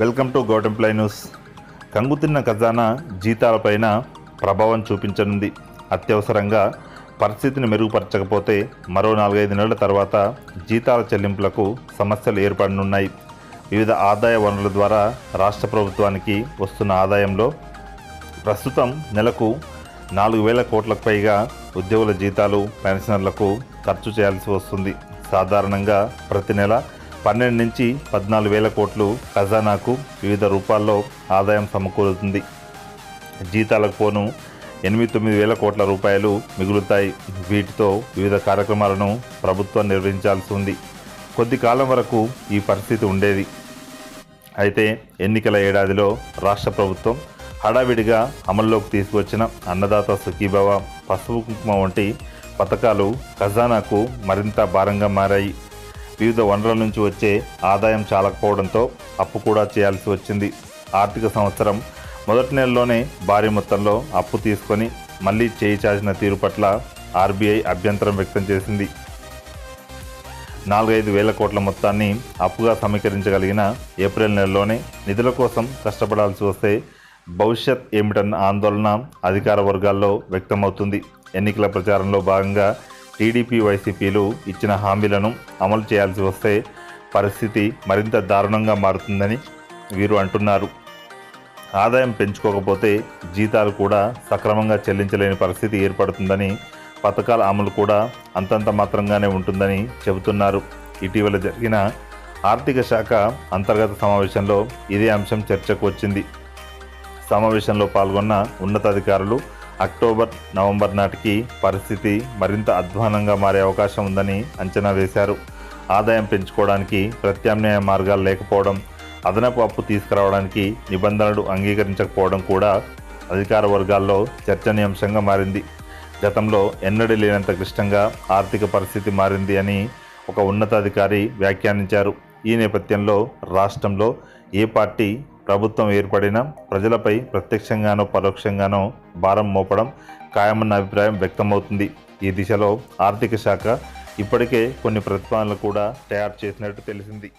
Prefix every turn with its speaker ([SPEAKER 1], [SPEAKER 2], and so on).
[SPEAKER 1] Welcome to govt employee news. కంగుతిన్న ఖజానా జీతాలపైన ప్రభావం చూపించనుంది. అత్యవసరంగా పరిస్థితిని మెరుగుపరచకపోతే మరో నాలుగైదు నెలల తర్వాత జీతాల చెల్లింపులకు సమస్యలు ఏర్పడనున్నాయి. వివిధ ఆదాయ వనరుల ద్వారా రాష్ట్ర ప్రభుత్వానికి వస్తున్న ఆదాయంలో ప్రస్తుతం నెలకు నాలుగు వేల కోట్లకు పైగా ఉద్యోగుల జీతాలు పెన్షనర్లకు ఖర్చు చేయాల్సి వస్తుంది. సాధారణంగా ప్రతి నెల పన్నెండు నుంచి పద్నాలుగు వేల కోట్లు ఖజానాకు వివిధ రూపాల్లో ఆదాయం సమకూరుతుంది. జీతాలకు పోను ఎనిమిది తొమ్మిది వేల కోట్ల రూపాయలు మిగులుతాయి. వీటితో వివిధ కార్యక్రమాలను ప్రభుత్వం నిర్వహించాల్సి ఉంది. కొద్ది కాలం వరకు ఈ పరిస్థితి ఉండేది. అయితే ఎన్నికల ఏడాదిలో రాష్ట్ర ప్రభుత్వం హడావిడిగా అమల్లోకి తీసుకువచ్చిన అన్నదాత సుఖీభవ పసుపు కుంకుమ వంటి పథకాలు ఖజానాకు మరింత భారంగా మారాయి. వివిధ వనరుల నుంచి వచ్చే ఆదాయం చాలకపోవడంతో అప్పు కూడా చేయాల్సి వచ్చింది. ఆర్థిక సంవత్సరం మొదటి నెలలోనే భారీ మొత్తంలో అప్పు తీసుకొని మళ్ళీ చేయి చాచిన తీరు పట్ల ఆర్బీఐ అభ్యంతరం వ్యక్తం చేసింది. నాలుగైదు వేల కోట్ల మొత్తాన్ని అప్పుగా సమీకరించగలిగిన ఏప్రిల్ నెలలోనే నిధుల కోసం కష్టపడాల్సి వస్తే భవిష్యత్ ఏమిటన్న ఆందోళన అధికార వర్గాల్లో వ్యక్తమవుతుంది. ఎన్నికల ప్రచారంలో భాగంగా టీడీపీ వైసీపీలు ఇచ్చిన హామీలను అమలు చేయాల్సి వస్తే పరిస్థితి మరింత దారుణంగా మారుతుందని వీరు అంటున్నారు. ఆదాయం పెంచుకోకపోతే జీతాలు కూడా సక్రమంగా చెల్లించలేని పరిస్థితి ఏర్పడుతుందని పథకాల అమలు కూడా అంతంత మాత్రంగానే ఉంటుందని చెబుతున్నారు. ఇటీవల జరిగిన ఆర్థిక శాఖ అంతర్గత సమావేశంలో ఇదే అంశం చర్చకు వచ్చింది. సమావేశంలో పాల్గొన్న ఉన్నతాధికారులు అక్టోబర్ నవంబర్ నాటికి పరిస్థితి మరింత అధ్వానంగా మారే అవకాశం ఉందని అంచనా వేశారు. ఆదాయం పెంచుకోవడానికి ప్రత్యామ్నాయ మార్గాలు లేకపోవడం అదనపు అప్పు తీసుకురావడానికి నిబంధనలు అంగీకరించకపోవడం కూడా అధికార వర్గాల్లో చర్చనీయాంశంగా మారింది. గతంలో ఎన్నడూ లేనంత క్లిష్టంగా ఆర్థిక పరిస్థితి మారింది అని ఒక ఉన్నతాధికారి వ్యాఖ్యానించారు. ఈ నేపథ్యంలో రాష్ట్రంలో ఏ పార్టీ ప్రభుత్వం ఏర్పడినా ప్రజలపై ప్రత్యక్షంగానో పరోక్షంగానో భారం మోపడం ఖాయమన్న అభిప్రాయం వ్యక్తమవుతుంది. ఈ దిశలో ఆర్థిక శాఖ ఇప్పటికే కొన్ని ప్రతిపాదనలు కూడా తయారు చేసినట్టు తెలిసింది.